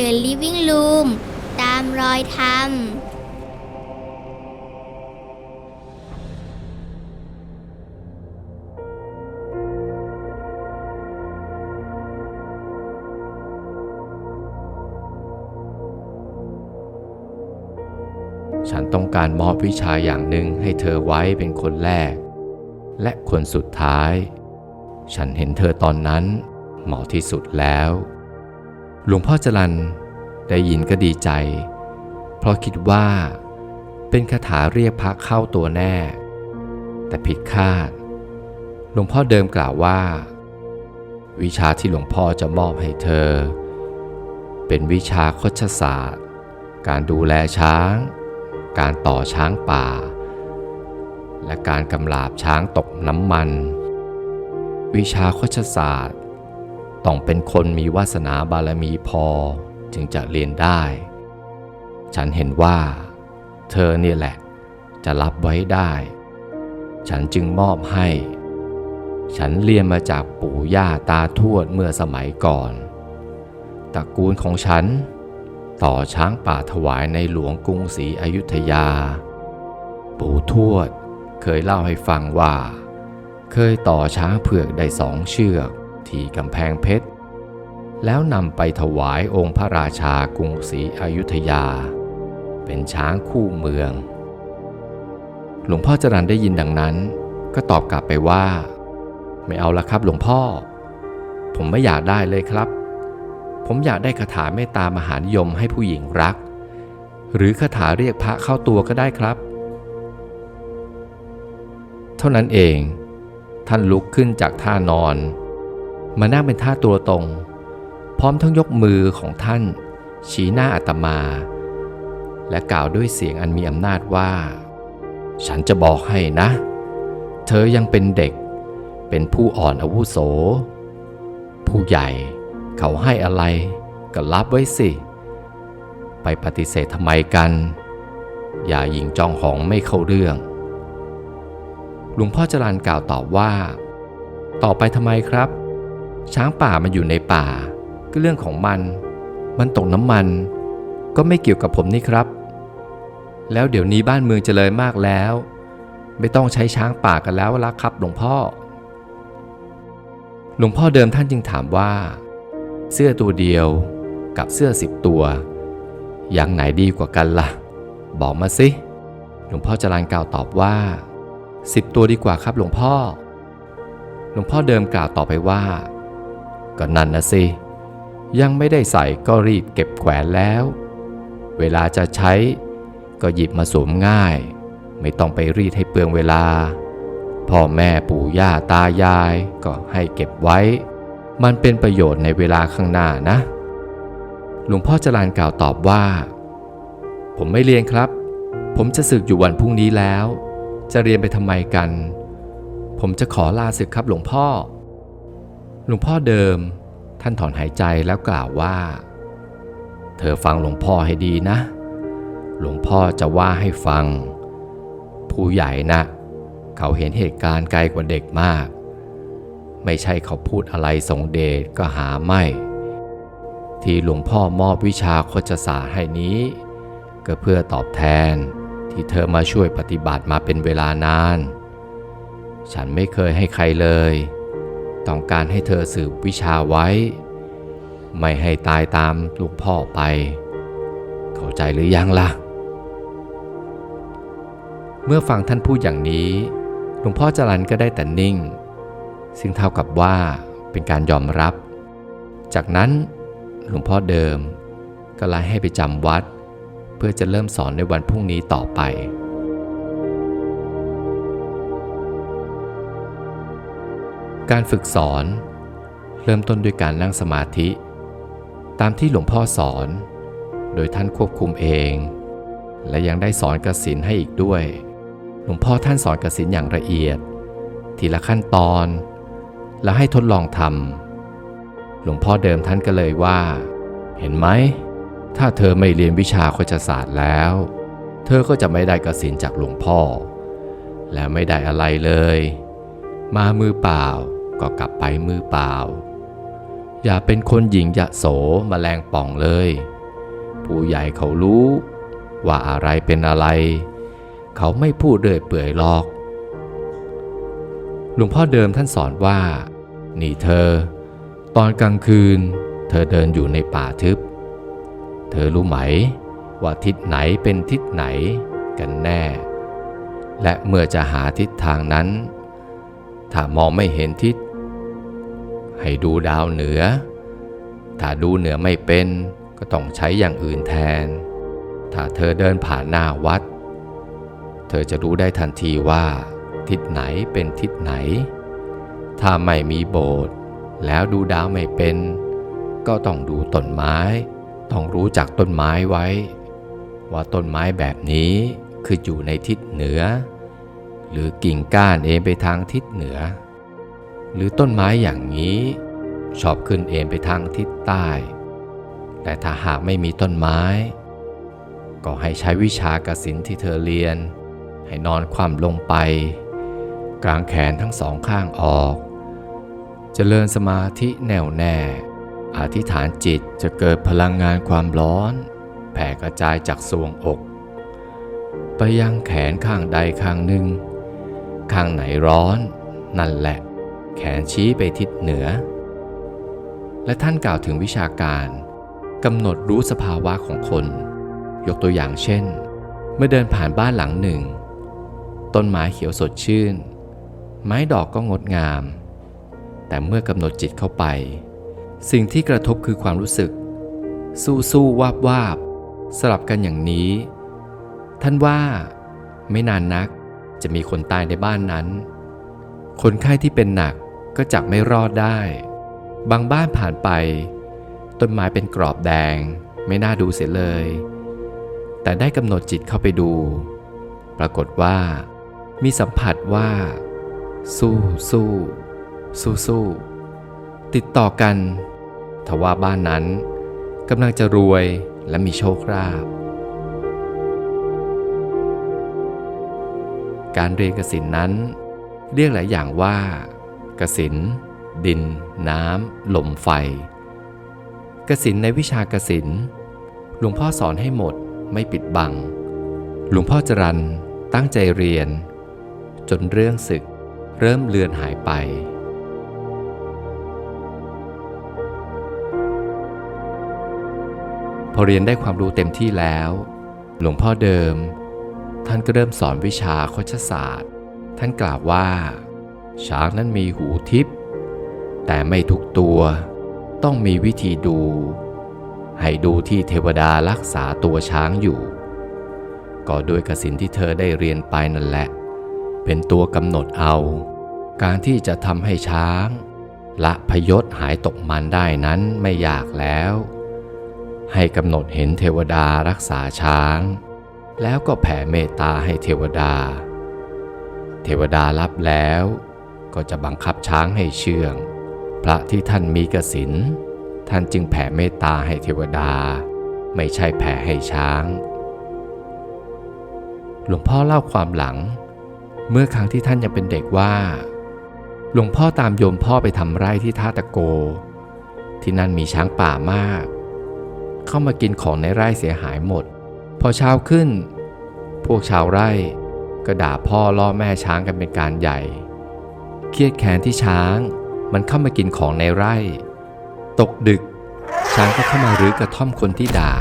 The Living Room ตามรอยธรรม ฉันต้องการมอบวิชาอย่างหนึ่งให้เธอไว้เป็นคนแรก และคนสุดท้าย ฉันเห็นเธอตอนนั้นเหมาะที่สุดแล้ว หลวงพ่อจรันได้ยินก็ดีใจ เพราะคิดว่า เป็นคาถาเรียกพระเข้าตัวแน่ แต่ผิดคาด หลวงพ่อเดิมกล่าวว่า วิชาที่หลวงพ่อจะมอบให้เธอ เป็นวิชาคชศาสตร์ การดูแลช้าง การต่อช้างป่า และการกำลาบช้างตกน้ำมัน วิชาคชศาสตร์ ต้องเป็นคนมีวาสนาบารมีพอจึงจะเรียนได้ ฉันเห็นว่า เธอเนี่ยแหละ จะรับไว้ได้ ฉันจึงมอบให้ ฉันเรียนมาจากปู่ย่าตาทวดเมื่อสมัยก่อนตระกูลของฉัน ต่อช้างป่าถวายในหลวงกรุงศรีอยุธยา ปู่ทวดเคยเล่าให้ฟังว่า เคยต่อช้างเผือกได้สองเชือก ที่กำแพงเพชร แล้วนำไปถวายองค์พระราชากรุงศรีอยุธยา เป็นช้างคู่เมือง หลวงพ่อจรันได้ยินดังนั้นก็ตอบกลับไปว่า ไม่เอาละครับหลวงพ่อ ผมไม่อยากได้เลยครับ ผมอยากได้คาถาเมตตามหานิยมให้ผู้หญิงรัก หรือคาถาเรียกพระเข้าตัวก็ได้ครับ เท่านั้นเอง ท่านลุกขึ้นจากท่านอน มานั่งเป็นท่าตัวตรง พร้อมทั้งยกมือของท่าน ชี้หน้าอาตมา และกล่าวด้วยเสียงอันมีอำนาจว่า ฉันจะบอกให้นะ เธอยังเป็นเด็ก เป็นผู้อ่อนอาวุโส ผู้ใหญ่เขาให้อะไรก็รับไว้สิ ไปปฏิเสธทำไมกัน อย่ายิงจองของไม่เข้าเรื่องหลวงพ่อจรันกล่าวตอบว่า ต่อไปทำไมครับ ช้างป่ามันอยู่ในป่า ก็เรื่องของมัน มันตกน้ำมัน ก็ไม่เกี่ยวกับผมนี่ครับ แล้วเดี๋ยวนี้บ้านเมืองเจริญมากแล้ว ไม่ต้องใช้ช้างป่ากันแล้วละครับหลวงพ่อ หลวงพ่อเดิมท่านจึงถามว่า เสื้อตัวเดียวกับเสื้อสิบตัว อย่างไหนดีกว่ากันล่ะ บอกมาสิหลวงพ่อจรันกล่าวตอบว่าสิบตัวดีกว่าครับหลวงพ่อ หลวงพ่อเดิมกล่าวต่อไปว่า ก็นั่นนะสิ ยังไม่ได้ใส่ก็รีบเก็บแขวนแล้ว เวลาจะใช้ก็หยิบมาสวมง่าย ไม่ต้องไปรีดให้เปลืองเวลา พ่อแม่ปู่ย่าตายายก็ให้เก็บไว้ มันเป็นประโยชน์ในเวลาข้างหน้านะ หลวงพ่อจรานกล่าวตอบว่า ผมไม่เรียนครับ ผมจะศึกอยู่วันพรุ่งนี้แล้ว จะเรียนไปทำไมกัน ผมจะขอลาศึกครับหลวงพ่อ หลวงพ่อเดิม ท่านถอนหายใจแล้วกล่าวว่า เธอฟังหลวงพ่อให้ดีนะ หลวงพ่อจะว่าให้ฟัง ผู้ใหญ่นะ เขาเห็นเหตุการณ์ไกลกว่าเด็กมาก ไม่ใช่เขาพูดอะไรสงเดชก็หาไม่ ที่หลวงพ่อมอบวิชาโคจศาสตร์ให้นี้ ก็เพื่อตอบแทนที่เธอมาช่วยปฏิบัติมาเป็นเวลานาน ฉันไม่เคยให้ใครเลย ต้องการให้เธอสืบวิชาไว้ ไม่ให้ตายตามลูกพ่อไป เข้าใจหรือยังล่ะ เมื่อฟังท่านพูดอย่างนี้ หลวงพ่อจรันก็ได้แต่นิ่ง ซึ่งเท่ากับว่าเป็นการยอมรับ จากนั้นหลวงพ่อเดิมก็ไล่ให้ไปจำวัด เพื่อจะเริ่มสอนในวันพรุ่งนี้ต่อไป การฝึกสอน เริ่มต้นด้วยการนั่งสมาธิ ตามที่หลวงพ่อสอน โดยท่านควบคุมเอง และยังได้สอนกสินให้อีกด้วย หลวงพ่อท่านสอนกสินอย่างละเอียด ทีละขั้นตอน แล้วให้ทดลองทำหลวงพ่อเดิมท่านก็เลยว่า เห็นไหม ถ้าเธอไม่เรียนวิชาโคจศาสตร์แล้ว เธอก็จะไม่ได้กสินจากหลวงพ่อ และไม่ได้อะไรเลยมามือเปล่า ก็กลับไปมือเปล่า อย่าเป็นคนหญิงยะโสมแมลงป่องเลย ผู้ใหญ่เขารู้ ว่าอะไรเป็นอะไร เขาไม่พูดเรื่อยเปื่อยหรอก หลวงพ่อเดิมท่านสอนว่า นี่เธอ ตอนกลางคืน เธอเดินอยู่ในป่าทึบ เธอรู้ไหม ว่าทิศไหนเป็นทิศไหนกันแน่ และเมื่อจะหาทิศทางนั้น ถ้ามองไม่เห็นทิศ ให้ดูดาวเหนือ ถ้าดูเหนือไม่เป็นก็ต้องใช้อย่างอื่นแทน ถ้าเธอเดินผ่านหน้าวัด เธอจะรู้ได้ทันทีว่า ทิศไหนเป็นทิศไหน ถ้าไม่มีโบสถ์แล้วดูดาวไม่เป็น ก็ต้องดูต้นไม้ ต้องรู้จักต้นไม้ไว้ ว่าต้นไม้แบบนี้คืออยู่ในทิศเหนือ หรือกิ่งก้านเอ็นไปทางทิศเหนือ หรือต้นไม้อย่างนี้ชอบขึ้นเอ็นไปทางทิศใต้ แต่ถ้าหากไม่มีต้นไม้ ก็ให้ใช้วิชากสินที่เธอเรียน ให้นอนคว่ำลงไป กลางแขนทั้งสองข้างออกจเจริญสมาธิแน่วแน่ อธิษฐานจิตจะเกิดพลังงานความร้อน แผ่กระจายจากสวงอก ไปยังแขนข้างใดข้างหนึ่ง ข้างไหนร้อนนั่นแหละ แขนชี้ไปทิศเหนือ และท่านกล่าวถึงวิชาการกำหนดรู้สภาวะของคน ยกตัวอย่างเช่น เมื่อเดินผ่านบ้านหลังหนึ่ง ต้นไม้เขียวสดชื่น ไม้ดอกก็งดงาม แต่เมื่อกำหนดจิตเข้าไป สิ่งที่กระทบคือความรู้สึก สู้สู้วาบวาบสลับกันอย่างนี้ ท่านว่าไม่นานนักจะมีคนตายในบ้านนั้น คนไข้ที่เป็นหนัก ก็จักไม่รอดได้ บางบ้านผ่านไป ต้นไม้เป็นกรอบแดง ไม่น่าดูเสียเลย แต่ได้กำหนดจิตเข้าไปดู ปรากฏว่า มีสัมผัสว่า สู้สู้สู้สู้ติดต่อกัน ทว่าบ้านนั้นกำลังจะรวยและมีโชคราภการเรียนกสินนั้น เรียกหลายอย่างว่า กสินดิน น้ำลมไฟ กสินในวิชากสินหลวงพ่อสอนให้หมดไม่ปิดบัง หลวงพ่อจรันตั้งใจเรียน จนเรื่องศึกเริ่มเลือนหายไปพอเรียนได้ความรู้เต็มที่แล้ว หลวงพ่อเดิม ท่านก็เริ่มสอนวิชาโคชศาสตร์ ท่านกล่าวว่า ช้างนั้นมีหูทิพย์แต่ไม่ทุกตัวต้องมีวิธีดู ให้ดูที่เทวดารักษาตัวช้างอยู่ ก็โดยกสินที่เธอได้เรียนไปนั่นแหละ เป็นตัวกำหนดเอา การที่จะทำให้ช้าง ละพยศหายตกมันได้นั้นไม่ยากแล้ว ให้กำหนดเห็นเทวดารักษาช้าง แล้วก็แผ่เมตตาให้เทวดา เทวดารับแล้ว ก็จะบังคับช้างให้เชื่อง พระที่ท่านมีกสิน ท่านจึงแผ่เมตตาให้เทวดา ไม่ใช่แผ่ให้ช้าง หลวงพ่อเล่าความหลัง เมื่อครั้งที่ท่านยังเป็นเด็กว่า หลวงพ่อตามโยมพ่อไปทำไร่ที่ท่าตะโก ที่นั่นมีช้างป่ามาก เข้ามากินของในไร่เสียหายหมด พอเช้าขึ้น พวกชาวไร่ก็ด่าพ่อล่อแม่ช้างกันเป็นการใหญ่ เครียดแค้นที่ช้าง มันเข้ามากินของในไร่ ตกดึก ช้างก็เข้ามารื้อกระท่อมคนที่ด่า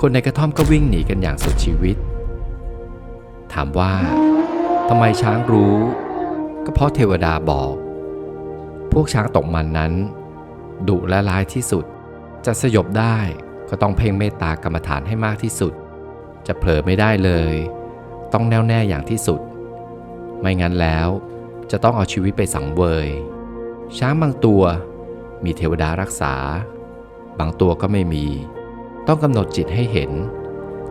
คนในกระท่อมก็วิ่งหนีกันอย่างสุดชีวิต ถามว่าทำไมช้างรู้ ก็เพราะเทวดาบอก พวกช้างตกมันนั้นดุและร้ายที่สุด จะสยบได้ก็ต้องเพ่งเมตตากรรมฐานให้มากที่สุด จะเผลอไม่ได้เลย ต้องแน่วแน่อย่างที่สุด ไม่งั้นแล้ว จะต้องเอาชีวิตไปสังเวย ช้างบางตัว มีเทวดารักษา บางตัวก็ไม่มี ต้องกำหนดจิตให้เห็น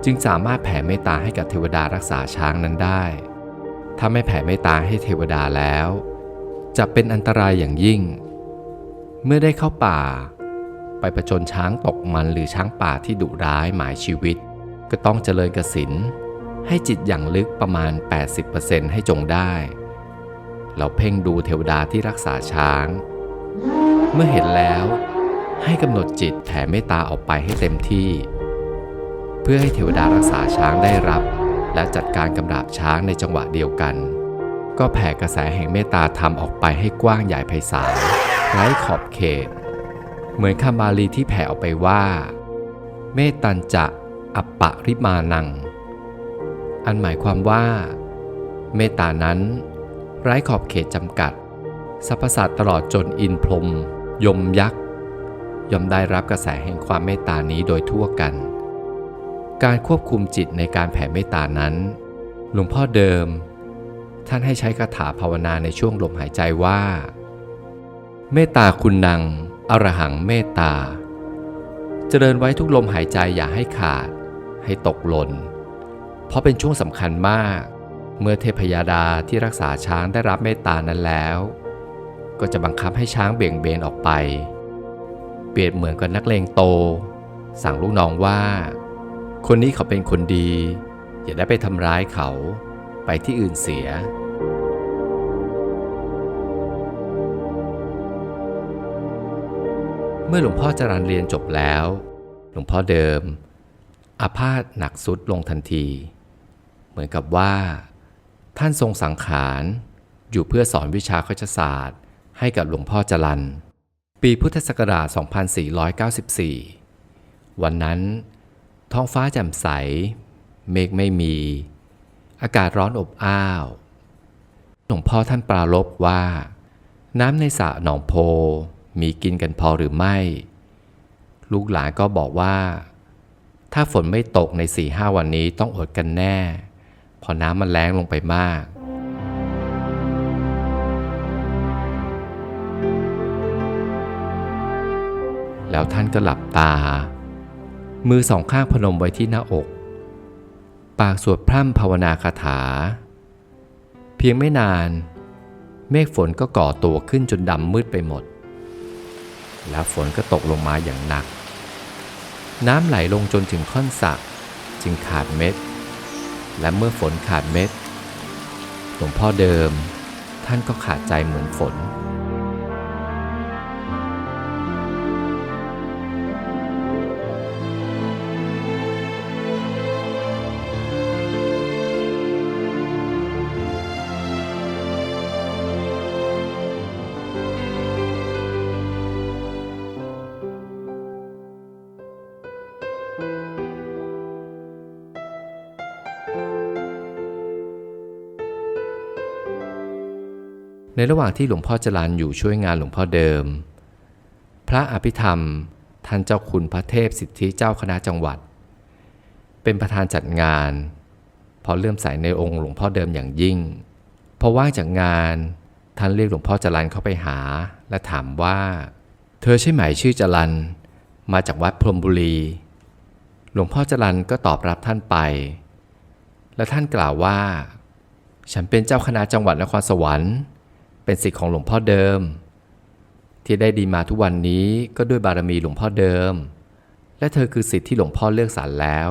จึงสามารถแผ่เมตตาให้กับเทวดารักษาช้างนั้นได้ ถ้าไม่แผ่เมตตาให้เทวดาแล้ว จะเป็นอันตรายอย่างยิ่ง เมื่อได้เข้าป่า ไปประจนช้างตกมันหรือช้างป่าที่ดุร้ายหมายชีวิต ก็ต้องเจริญกสินให้จิตอย่างลึกประมาณ 80%ให้จงได้ เราเพ่งดูเทวดาที่รักษาช้าง เมื่อเห็นแล้วให้กำหนดจิตแผ่เมตตาออกไปให้เต็มที่ เพื่อให้เทวดารักษาช้างได้รับ และจัดการกำราบช้างในจังหวะเดียวกัน ก็แผ่กระแสแห่งเมตตาธรรมออกไปให้กว้างใหญ่ไพศาลไร้ขอบเขต เหมือนคำบาลีที่แผ่ออกไปว่า เมตตันจะอัปปะริมานัง อันหมายความว่า เมตตานั้น ไร้ขอบเขตจำกัดสรรพสัตว์ตลอดจนอินพรมยมยักษ์ย่อมได้รับกระแสแห่งความเมตตานี้โดยทั่วกัน การควบคุมจิตในการแผ่เมตตานั้น หลวงพ่อเดิม ท่านให้ใช้คาถาภาวนาในช่วงลมหายใจว่า เมตตาคุณนัง อรหังเมตตา เจริญไว้ทุกลมหายใจอย่าให้ขาด ให้ตกหล่น เพราะเป็นช่วงสำคัญมาก เมื่อเทพยดาที่รักษาช้างได้รับเมตตานั้นแล้ว ก็จะบังคับให้ช้างเบี่ยงเบนออกไป เปรียบเหมือนกับนักเลงโต สั่งลูกน้องว่า คนนี้เขาเป็นคนดี อย่าได้ไปทำร้ายเขาไปที่อื่นเสียเมื่อหลวงพ่อจรันเรียนจบแล้ว หลวงพ่อเดิม อาพาธหนักสุดลงทันที เหมือนกับว่า ท่านทรงสังขารอยู่เพื่อสอนวิชาคชศาสตร์ ให้กับหลวงพ่อจรัน ปีพุทธศักราช 2494 วันนั้น ท้องฟ้าแจ่มใส เมฆไม่มี อากาศร้อนอบอ้าว หลวงพ่อท่านปรารบว่า น้ำในสระหนองโพมีกินกันพอหรือไม่ ลูกหลานก็บอกว่า ถ้าฝนไม่ตกในสี่ห้าวันนี้ต้องอดกันแน่ พอน้ำมันแรงลงไปมาก แล้วท่านก็หลับตา มือสองข้างพนมไว้ที่หน้าอก ปากสวดพร่ำภาวนาคาถา เพียงไม่นาน เมฆฝนก็ก่อตัวขึ้นจนดำมืดไปหมด แล้วฝนก็ตกลงมาอย่างหนัก น้ำไหลลงจนถึงค่อนสระจึงขาดเม็ด และเมื่อฝนขาดเม็ด หลวงพ่อเดิม ท่านก็ขาดใจเหมือนฝน ระหว่างที่หลวงพ่อจรันอยู่ช่วยงานหลวงพ่อเดิม พระอภิธรรม ท่านเจ้าคุณพระเทพสิทธิเจ้าคณะจังหวัด เป็นประธานจัดงานเพราะเลื่อมใสในองค์หลวงพ่อเดิมอย่างยิ่งพอว่างจากงานท่านเรียกหลวงพ่อจรันเข้าไปหา และถามว่า เธอใช่ไหมชื่อจรันมาจากวัดพรมบุรี หลวงพ่อจรันก็ตอบรับท่านไป และท่านกล่าวว่า ฉันเป็นเจ้าคณะจังหวัดนครสวรรค์ เป็นศิษย์ของหลวงพ่อเดิม ที่ได้ดีมาทุกวันนี้ก็ด้วยบารมีหลวงพ่อเดิม และเธอคือศิษย์ที่หลวงพ่อเลือกสรรแล้ว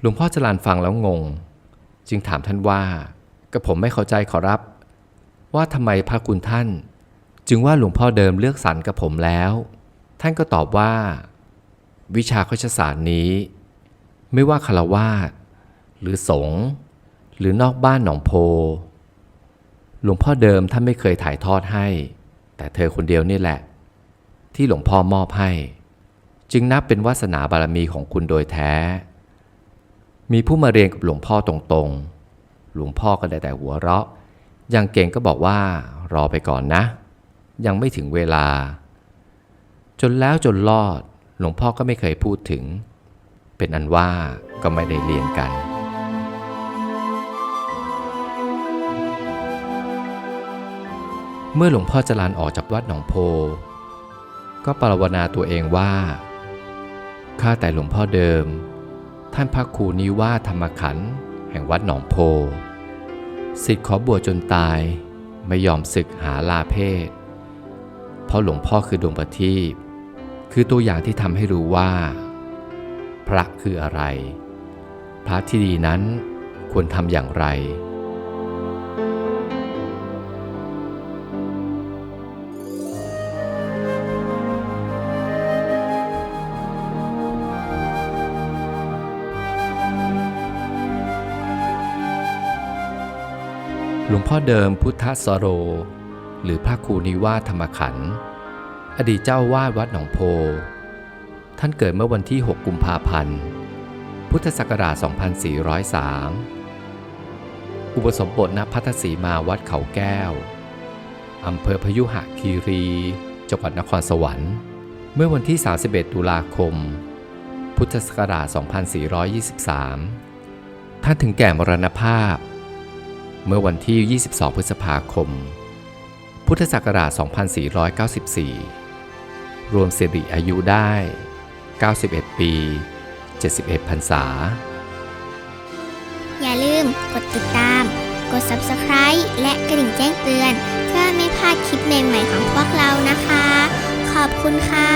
หลวงพ่อจรานฟังแล้วงง จึงถามท่านว่ากับผมไม่เข้าใจขอรับ ว่าทำไมพระคุณท่าน จึงว่าหลวงพ่อเดิมเลือกสรรกับผมแล้ว ท่านก็ตอบว่า วิชาโคชศาสตร์นี้ ไม่ว่าคารวาสหรือสงฆ์หรือนอกบ้านหนองโพ หลวงพ่อเดิมท่านไม่เคยถ่ายทอดให้ แต่เธอคนเดียวนี่แหละ ที่หลวงพ่อมอบให้ จึงนับเป็นวาสนาบารมีของคุณโดยแท้ มีผู้มาเรียนกับหลวงพ่อตรงๆ หลวงพ่อก็ได้แต่หัวเราะ อย่างเก่งก็บอกว่ารอไปก่อนนะ ยังไม่ถึงเวลา จนแล้วจนรอด หลวงพ่อก็ไม่เคยพูดถึง เป็นอันว่าก็ไม่ได้เรียนกัน เมื่อหลวงพ่อจรันออกจากวัดหนองโพ ก็ปรารถนาตัวเองว่า ข้าแต่หลวงพ่อเดิม ท่านพระครูนิว่าธรรมขันธ์แห่งวัดหนองโพสิทธิ์ขอบวชจนตายไม่ยอมศึกหาลาเพศ เพราะหลวงพ่อคือดวงประทีปคือตัวอย่างที่ทำให้รู้ว่า พระคืออะไร พระที่ดีนั้นควรทำอย่างไร ลวงพ่อเดิมพุทธสโร หรือพระครูนิวาธรรมขันธ์อดีตเจ้าวาดวัดหนองโพ ท่านเกิดเมื่อวันที่ 6 กุมภาพันธ์ พุทธศักราช 2403 อุปสมบทณพัทธสีมาวัดเขาแก้ว อำเภอพยุหคีรี จังหวัดนครสวรรค์ เมื่อวันที่ 31 ตุลาคม พุทธศักราช 2423 ท่านถึงแก่มรณภาพ เมื่อวันที่ 22 พฤษภาคม พุทธศักราช 2494 รวมสิริอายุได้ 91 ปี 71พรรษา อย่าลืมกดติดตาม กด subscribe และกระดิ่งแจ้งเตือน เพื่อไม่พลาดคลิปใหม่ๆของพวกเรานะคะ ขอบคุณค่ะ